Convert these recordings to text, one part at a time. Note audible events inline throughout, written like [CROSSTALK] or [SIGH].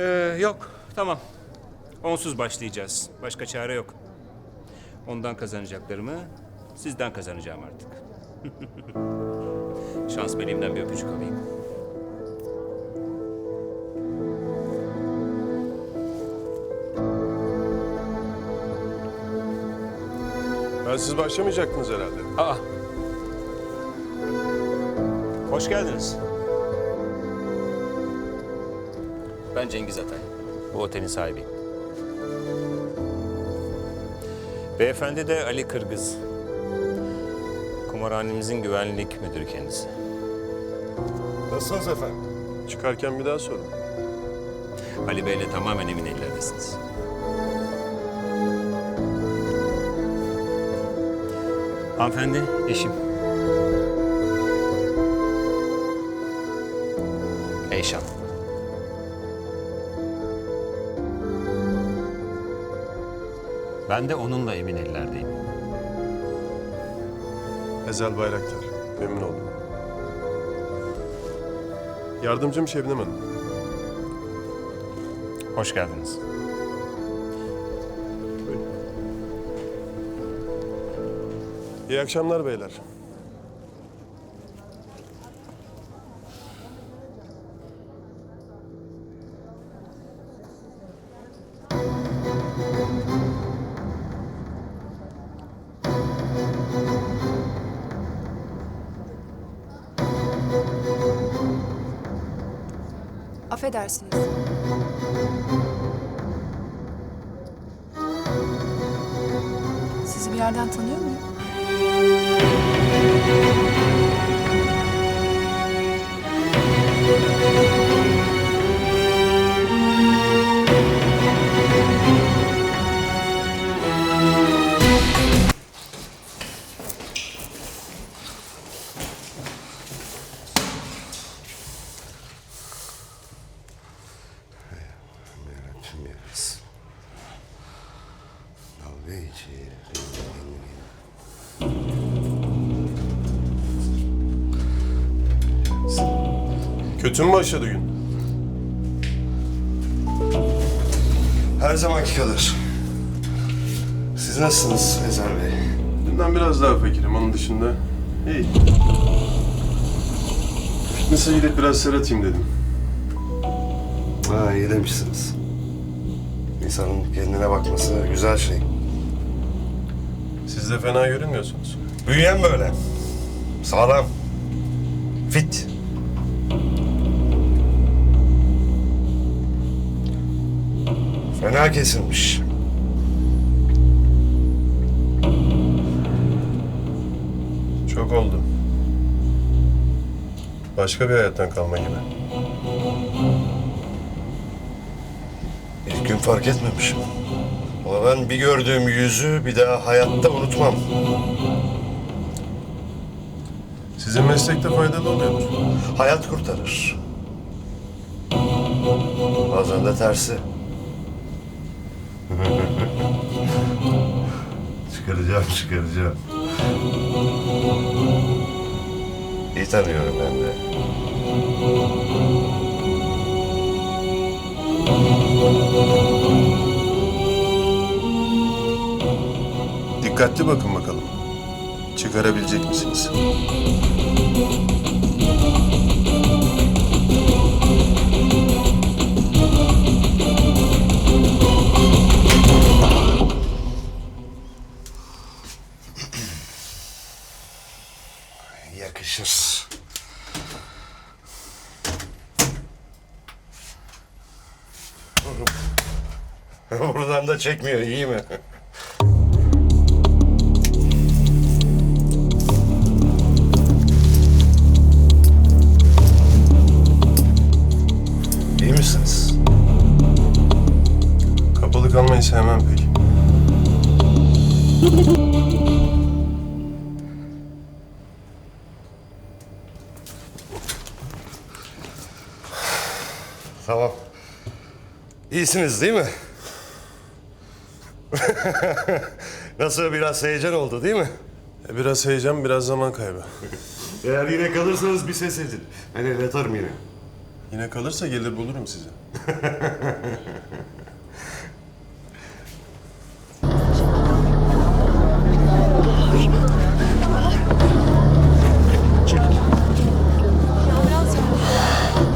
Ee, yok, tamam. Onsuz başlayacağız. Başka çare yok. Ondan kazanacaklarımı sizden kazanacağım artık. [LAUGHS] Şans meleğimden bir öpücük alayım. Ben siz başlamayacaktınız herhalde. Aa. Hoş geldiniz. Ben Cengiz Atay. Bu otelin sahibiyim. Beyefendi de Ali Kırgız. Kumarhanemizin güvenlik müdürü kendisi. Nasılsınız efendim? Çıkarken bir daha sorun. Ali Bey'le tamamen emin ellerdesiniz. Hanımefendi, eşim. Eyşan. Ben de onunla emin ellerdeyim. Ezel Bayraktar. Memnun oldum. Yardımcım Şebnem Hanım. Hoş geldiniz. İyi akşamlar beyler. Affedersiniz. Sizi bir yerden tanıyor muyum? Kötü mü başladı gün? Her zamanki kadar. Siz nasılsınız Ezer Bey? Dünden biraz daha fakirim. Onun dışında iyi. Fitness'e gidip biraz ser atayım dedim. Ha iyi demişsiniz. İnsanın kendine bakması güzel şey. Siz de fena görünmüyorsunuz. Büyüyen böyle. Sağlam. Fit. Fena kesilmiş. Çok oldu. Başka bir hayattan kalma gibi. İlk gün fark etmemişim. Ama ben bir gördüğüm yüzü bir daha hayatta unutmam. Sizin meslekte faydalı oluyordur. Hayat kurtarır. Bazen de tersi. [LAUGHS] çıkaracağım, çıkaracağım. İyi tanıyorum ben de. Dikkatli bakın bakalım. Çıkarabilecek misiniz? Yakışır. [LAUGHS] Buradan da çekmiyor, iyi mi? İyisiniz değil mi? [LAUGHS] Nasıl biraz heyecan oldu değil mi? E, Biraz heyecan, biraz zaman kaybı. [LAUGHS] Eğer yine kalırsanız bir ses edin. Ben el atarım yine. Yine kalırsa gelir bulurum sizi.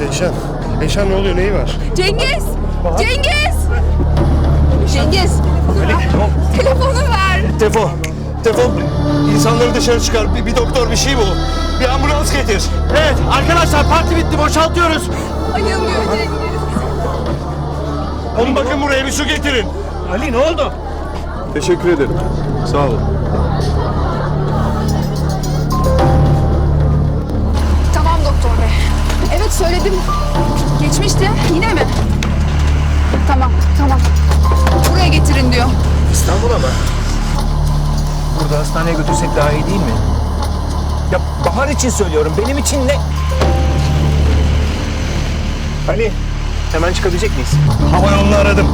Eyşan. Eyşan ne oluyor? Neyi var? Cengiz! Cengiz! Cengiz! Telefonu ver. Tefo, Tefo insanları dışarı çıkar. Bir, bir doktor bir şey bul. Bir ambulans getir. Evet arkadaşlar parti bitti boşaltıyoruz. Ayılmıyor Cengiz. Oğlum bakın buraya bir su getirin. Ali ne oldu? Teşekkür ederim. Sağ olun. Tamam doktor bey. Evet söyledim. Geçmişti. Yine mi? Tamam, tamam. Buraya getirin diyor. İstanbul'a mı? Burada hastaneye götürsek daha iyi değil mi? Ya Bahar için söylüyorum benim için ne? Ali hemen çıkabilecek miyiz? Hava yolunu aradım.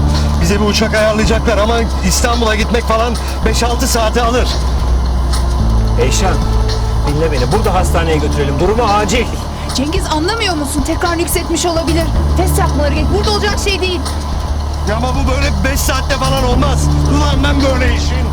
Bize bir uçak ayarlayacaklar ama İstanbul'a gitmek falan 5-6 saati alır. Eyşan dinle beni burada hastaneye götürelim durumu acil. Cengiz anlamıyor musun? Tekrar yükseltmiş olabilir. Test yapmaları gerek. Burada olacak şey değil. Ama bu böyle 5 saatte falan olmaz. Ulan ben böyle işin.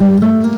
Doktor?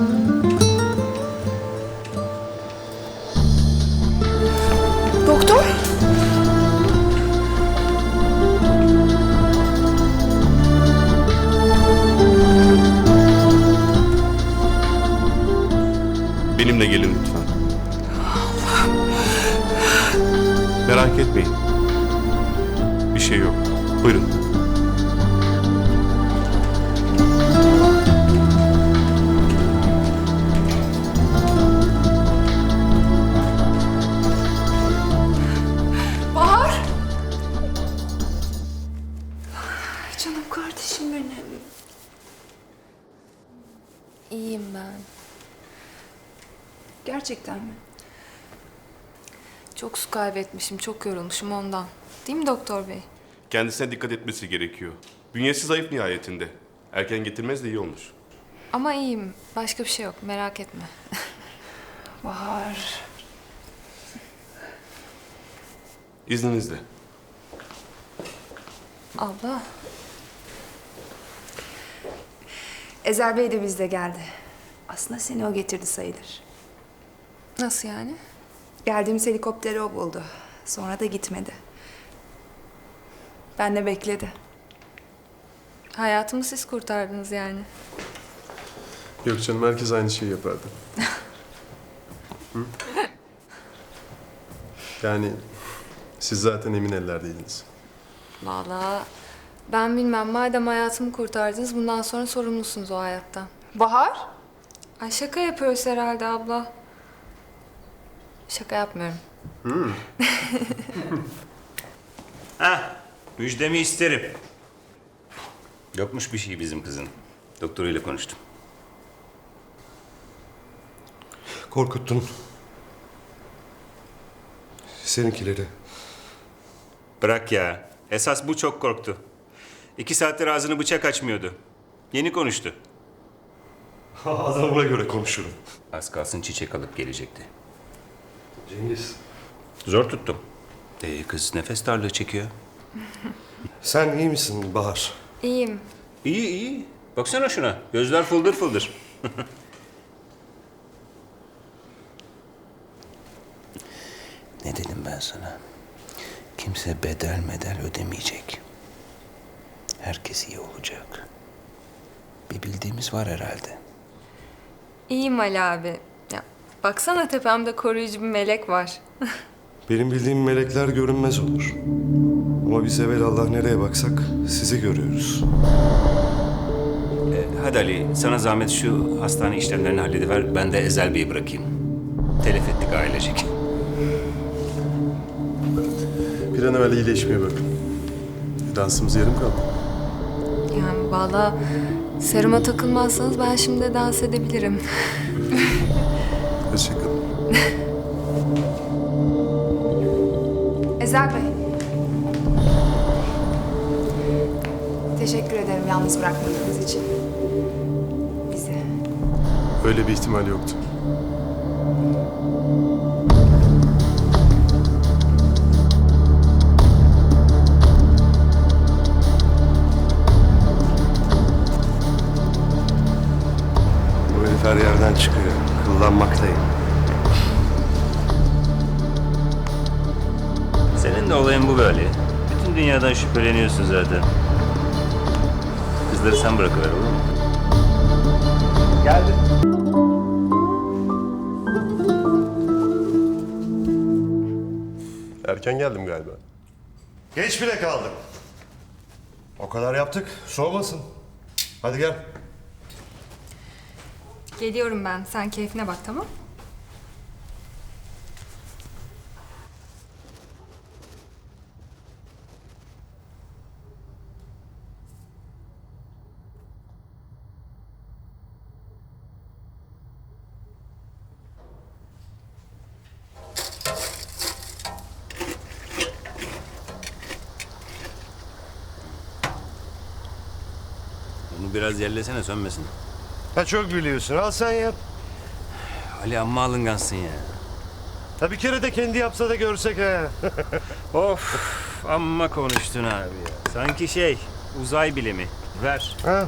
Çok su kaybetmişim, çok yorulmuşum ondan. Değil mi doktor bey? Kendisine dikkat etmesi gerekiyor. Bünyesi zayıf nihayetinde. Erken getirmez de iyi olur. Ama iyiyim. Başka bir şey yok, merak etme. [LAUGHS] Bahar. İzninizle. Abla, Ezel Bey de bizde geldi. Aslında seni o getirdi sayılır. nasıl yani? Geldiğimiz helikopteri o buldu. Sonra da gitmedi. Ben de bekledi. Hayatımı siz kurtardınız yani. Yok canım herkes aynı şeyi yapardı. Hı? Yani siz zaten emin ellerdeydiniz. Vallahi ben bilmem. Madem hayatımı kurtardınız bundan sonra sorumlusunuz o hayattan. Bahar? Ay şaka yapıyoruz herhalde abla. Şaka yapmıyorum. Ha, [LAUGHS] müjdemi isterim. Yokmuş bir şey bizim kızın. Doktoruyla konuştum. Korkuttun. Seninkileri. Bırak ya. Esas bu çok korktu. İki saattir ağzını bıçak açmıyordu. Yeni konuştu. [LAUGHS] Adamına göre konuşurum. Az kalsın çiçek alıp gelecekti. Cengiz. Zor tuttum. Ee, kız nefes darlığı çekiyor. [LAUGHS] Sen iyi misin Bahar? İyiyim. İyi iyi. Baksana şuna. Gözler fıldır fıldır. [LAUGHS] Ne dedim ben sana? Kimse bedel medel ödemeyecek. Herkes iyi olacak. Bir bildiğimiz var herhalde. İyiyim Ali abi. Baksana tepemde koruyucu bir melek var. [LAUGHS] Benim bildiğim melekler görünmez olur. Ama biz evvelallah nereye baksak sizi görüyoruz. Ee, hadi Ali, sana zahmet şu hastane işlemlerini hallediver. Ben de Ezel Bey'i bırakayım. Telef ettik ailecek. [LAUGHS] Bir an evvel iyileşmeye bakın. Dansımız yarım kaldı. Yani valla seruma takılmazsanız ben şimdi dans edebilirim. [LAUGHS] Ezel Bey. Teşekkür ederim yalnız bırakmadığınız için. Bizi. Öyle bir ihtimal yoktu. Bu herif her yerden çıkıyor. Kullanmaktayım. Dünyadan şüpheleniyorsun zaten. Kızları sen bırakıver olur mu? Geldi. Erken geldim galiba. Geç bile kaldım. O kadar yaptık. Soğumasın. Hadi gel. Geliyorum ben. Sen keyfine bak tamam? Bunu biraz yerlesene sönmesin. Ha çok biliyorsun. Al sen yap. Ali amma alıngansın ya. Ha bir kere de kendi yapsa da görsek ha. [LAUGHS] Of amma konuştun abi ya. Sanki şey uzay bilimi. Ver. ha.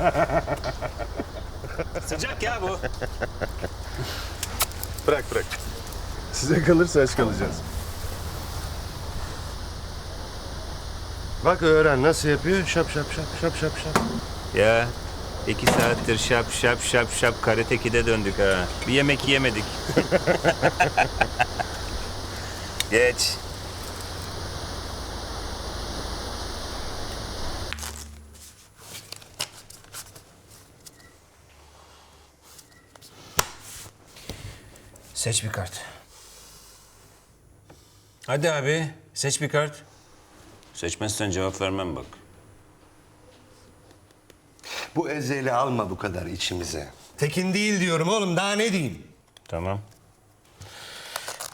[LAUGHS] Sıcak ya bu. Bırak bırak. Size kalırsa aç kalacağız. Bak öğren nasıl yapıyor. Şap şap şap şap şap şap. Ya iki saattir şap şap şap şap karatekide döndük ha. Bir yemek yemedik. [LAUGHS] Geç. Seç bir kart. Hadi abi seç bir kart. Seçmezsen cevap vermem bak. Bu ezeli alma bu kadar içimize. Tekin değil diyorum oğlum. Daha ne diyeyim? Tamam.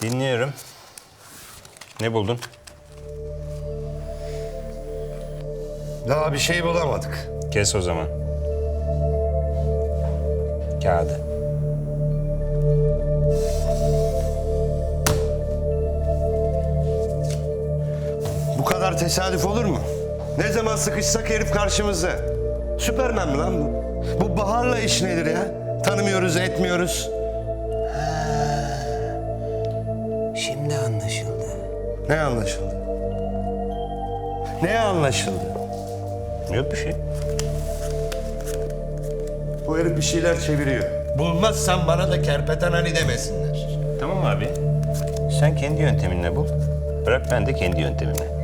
Dinliyorum. Ne buldun? Daha bir şey bulamadık. Kes o zaman. Kağıdı. kadar tesadüf olur mu? Ne zaman sıkışsak herif karşımızda. Süpermen mi lan bu? Bu Bahar'la iş nedir ya? Tanımıyoruz, etmiyoruz. Ee, şimdi anlaşıldı. Ne anlaşıldı? Ne anlaşıldı? Yok bir şey. Bu herif bir şeyler çeviriyor. Bulmazsan bana da kerpeten hani demesinler. Tamam abi. Sen kendi yönteminle bul. Bırak ben de kendi yöntemimi.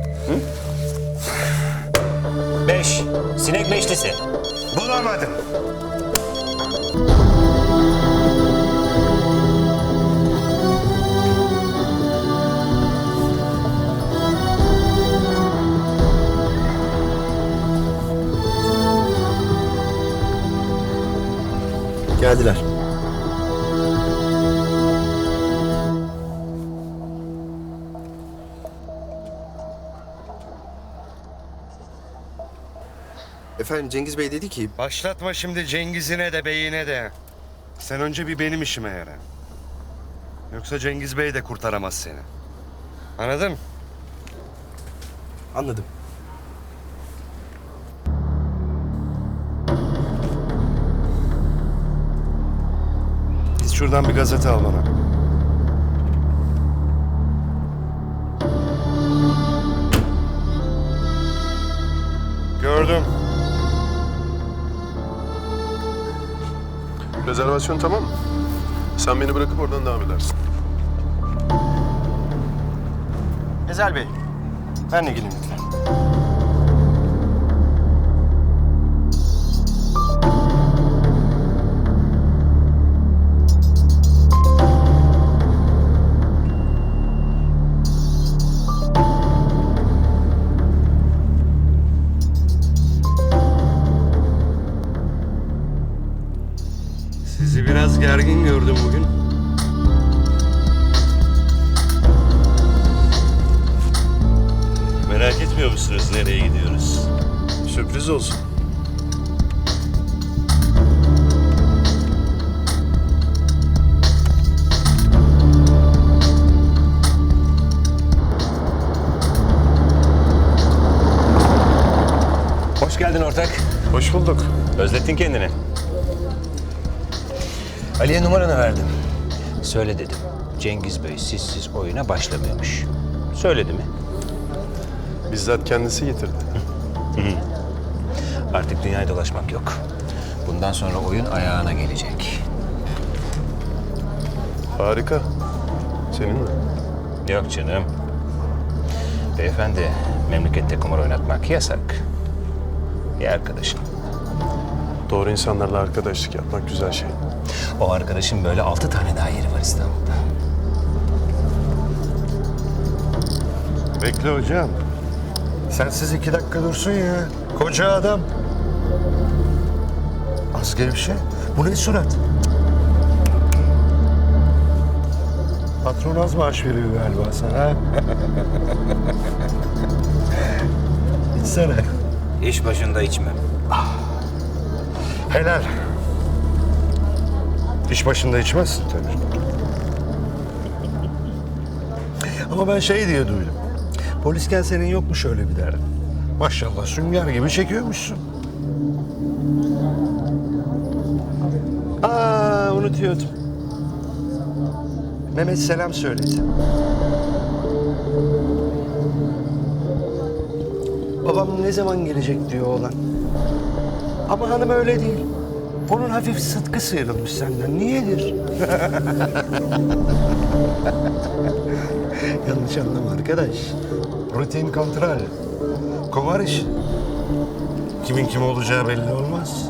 Beş. Sinek beşlisi. Bulamadım. Geldiler. Efendim Cengiz Bey dedi ki Başlatma şimdi Cengiz'ine de beyine de. Sen önce bir benim işime yara. Yoksa Cengiz Bey de kurtaramaz seni. Anladın? anladım. Git şuradan bir gazete al bana. Gördüm. Rezervasyon tamam mı? Sen beni bırakıp oradan devam edersin. Ezel Bey, benle gelin lütfen. Hoş bulduk. Özlettin kendini. Ali'ye numaranı verdim. Söyle dedim. Cengiz Bey sizsiz oyuna başlamıyormuş. Söyledi mi? Bizzat kendisi getirdi. Artık dünyayı dolaşmak yok. Bundan sonra oyun ayağına gelecek. Harika. Senin mi? Yok canım. Beyefendi, memlekette kumar oynatmak yasak. Bir arkadaşım. Doğru insanlarla arkadaşlık yapmak güzel şey. O arkadaşım böyle altı tane daha yeri var İstanbul'da. Bekle hocam. Sensiz iki dakika dursun ya. Koca adam. Az gevşe. Bu ne surat? Patron az maaş veriyor galiba sana. [LAUGHS] İçsene. İş başında içmem. Helal. İş başında içmezsin tabii. Ama ben şey diye duydum. Polisken senin yokmuş öyle bir derdin. Maşallah sünger gibi çekiyormuşsun. Aa unutuyordum. Mehmet selam söyledi. Babam ne zaman gelecek diyor oğlan. Ama hanım öyle değil. Onun hafif sıtkı sıyrılmış senden. Niyedir? [LAUGHS] Yanlış anlama arkadaş. Rutin kontrol. Kumar işi. Kimin kim olacağı belli olmaz. [LAUGHS]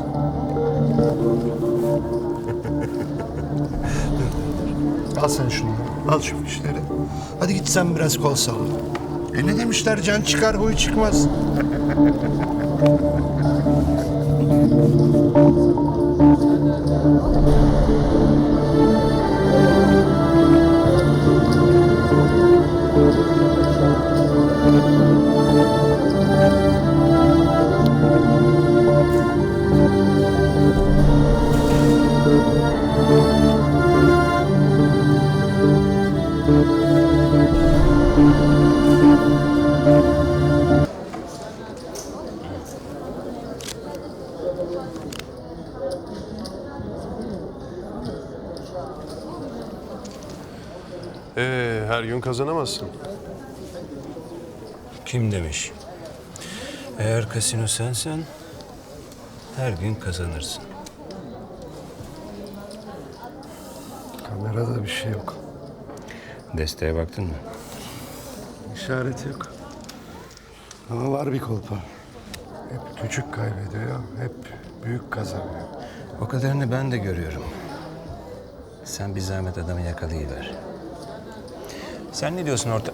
Al sen şunu. Al şu fişleri. Hadi git sen biraz kol salla. E ne demişler can çıkar huy çıkmaz. Kazanamazsın. Kim demiş? Eğer kasino sensen her gün kazanırsın. Kamerada bir şey yok. Desteğe baktın mı? İşaret yok. Ama var bir kolpa. Hep küçük kaybediyor, hep büyük kazanıyor. O kadarını ben de görüyorum. Sen bir zahmet adamı yakalayıver. Sen ne diyorsun orta...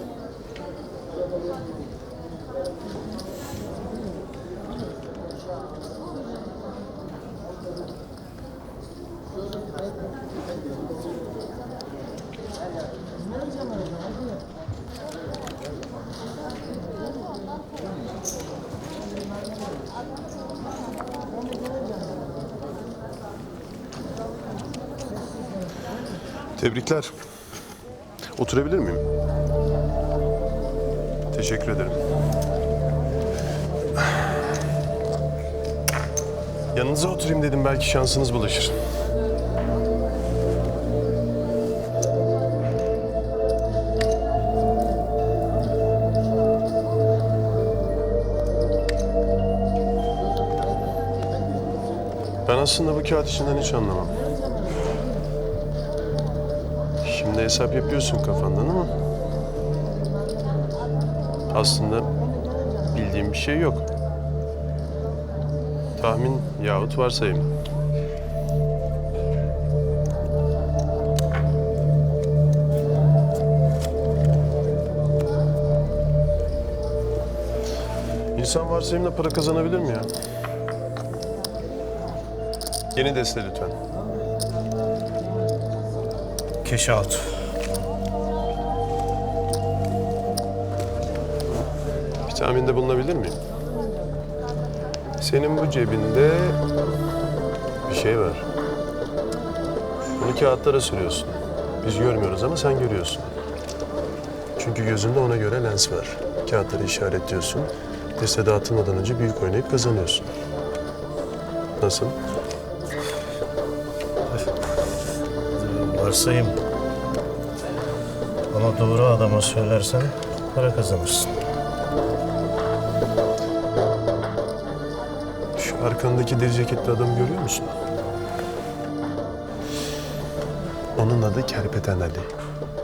Tebrikler. Oturabilir miyim? Teşekkür ederim. Yanınıza oturayım dedim belki şansınız bulaşır. Ben aslında bu kağıt işinden hiç anlamam. Şimdi hesap yapıyorsun kafandan ama aslında bildiğim bir şey yok. Tahmin yahut varsayım. İnsan varsayımla para kazanabilir mi ya? Yeni deste lütfen. Cash out. Bir tahminde bulunabilir miyim? Senin bu cebinde bir şey var. Bunu kağıtlara sürüyorsun. Biz görmüyoruz ama sen görüyorsun. Çünkü gözünde ona göre lens var. Kağıtları işaretliyorsun. Liste dağıtılmadan önce büyük oynayıp kazanıyorsun. Nasıl? Varsayım. Ama doğru adama söylersen para kazanırsın. Şu arkandaki deri ceketli adamı görüyor musun? Onun adı Kerpeten Ali.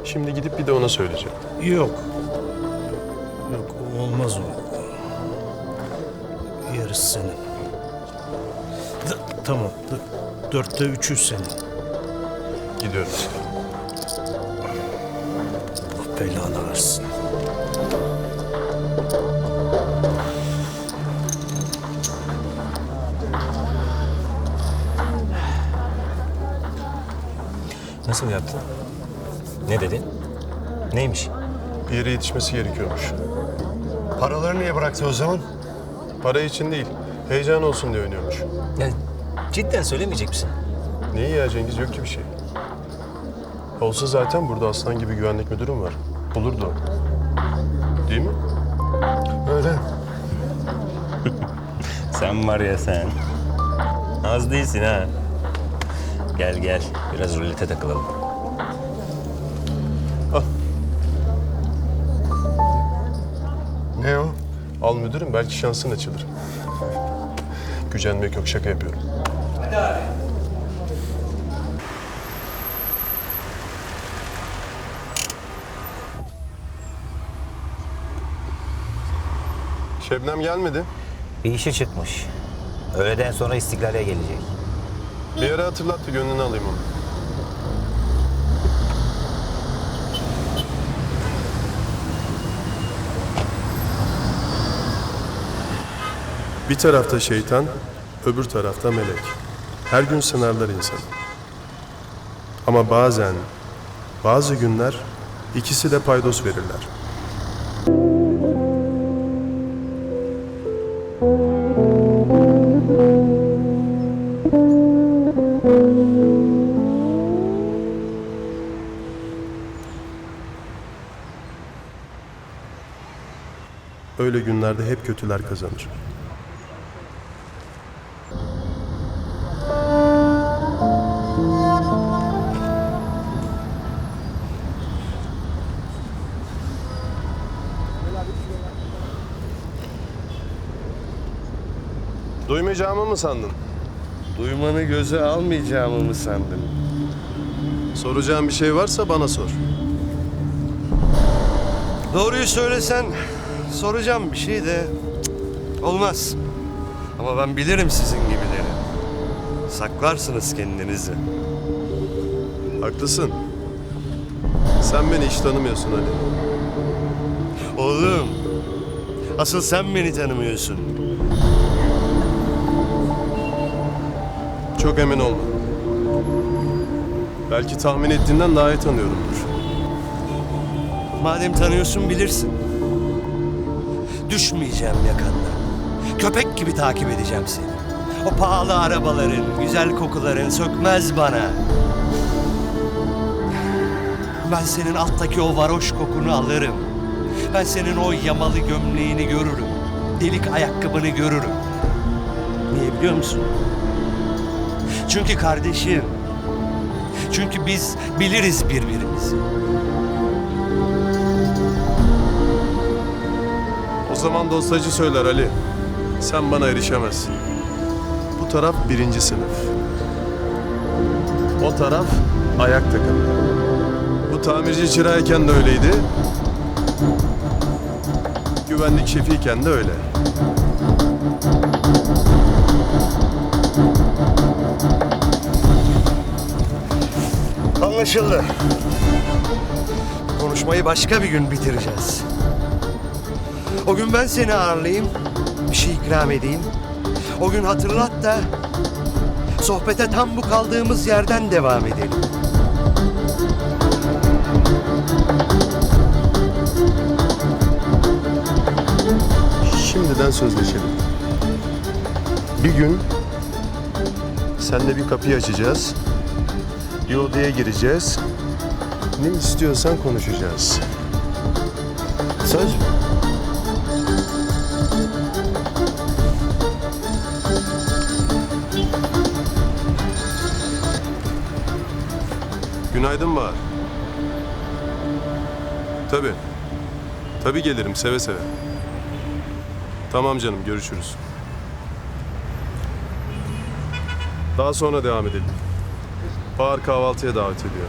Şimdi gidip bir de ona söyleyeceğim. Yok. Yok olmaz o. Yarısı senin. D- tamam. d- dörtte üçü senin. Gidiyorum. Allah belanı versin. Nasıl yaptın? Ne dedin? Neymiş? Bir yere yetişmesi gerekiyormuş. Paraları niye bıraktı o zaman? Para için değil, heyecan olsun diye oynuyormuş. Yani cidden söylemeyecek misin? Neyi ya Cengiz yok ki bir şey. Olsa zaten burada aslan gibi güvenlik müdürüm var. Bulurdu o. Değil mi? Öyle. [LAUGHS] Sen var ya sen. Az değilsin ha. Gel gel. Biraz rulete takılalım. Ne o? Al müdürüm belki şansın açılır. Gücenmek yok şaka yapıyorum. Şebnem gelmedi. Bir işe çıkmış. Öğleden sonra istiklale gelecek. Bir ara hatırlattı gönlünü alayım onu. Bir tarafta şeytan, öbür tarafta melek. Her gün sınarlar insan. Ama bazen, bazı günler ikisi de paydos verirler. Böyle günlerde hep kötüler kazanır. Duymayacağımı mı sandın? Duymanı göze almayacağımı mı sandın? Soracağım bir şey varsa bana sor. Doğruyu söylesen soracağım bir şey de cık, olmaz. Ama ben bilirim sizin gibileri. Saklarsınız kendinizi. Haklısın. Sen beni hiç tanımıyorsun Ali. Oğlum, asıl sen beni tanımıyorsun. Çok emin olma. Belki tahmin ettiğinden daha iyi tanıyorumdur. Madem tanıyorsun bilirsin. Düşmeyeceğim yakandan. Köpek gibi takip edeceğim seni. O pahalı arabaların, güzel kokuların sökmez bana. Ben senin alttaki o varoş kokunu alırım. Ben senin o yamalı gömleğini görürüm. Delik ayakkabını görürüm. Niye biliyor musun? Çünkü kardeşim. Çünkü biz biliriz birbirimizi. Zaman dostacı söyler Ali. Sen bana erişemezsin. Bu taraf birinci sınıf. O taraf ayak takımı. Bu tamirci çırağıyken de öyleydi. Güvenlik şefiyken de öyle. Anlaşıldı. Konuşmayı başka bir gün bitireceğiz. O gün ben seni ağırlayayım, bir şey ikram edeyim. O gün hatırlat da sohbete tam bu kaldığımız yerden devam edelim. Şimdiden sözleşelim. Bir gün senle bir kapıyı açacağız. Bir odaya gireceğiz. Ne istiyorsan konuşacağız. Söz mü? Günaydın Bahar. Tabii. Tabii gelirim seve seve. Tamam canım görüşürüz. Daha sonra devam edelim. Bahar kahvaltıya davet ediyor.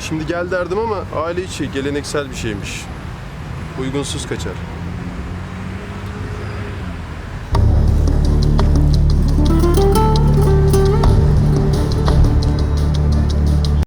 Şimdi gel derdim ama aile içi geleneksel bir şeymiş. Uygunsuz kaçar.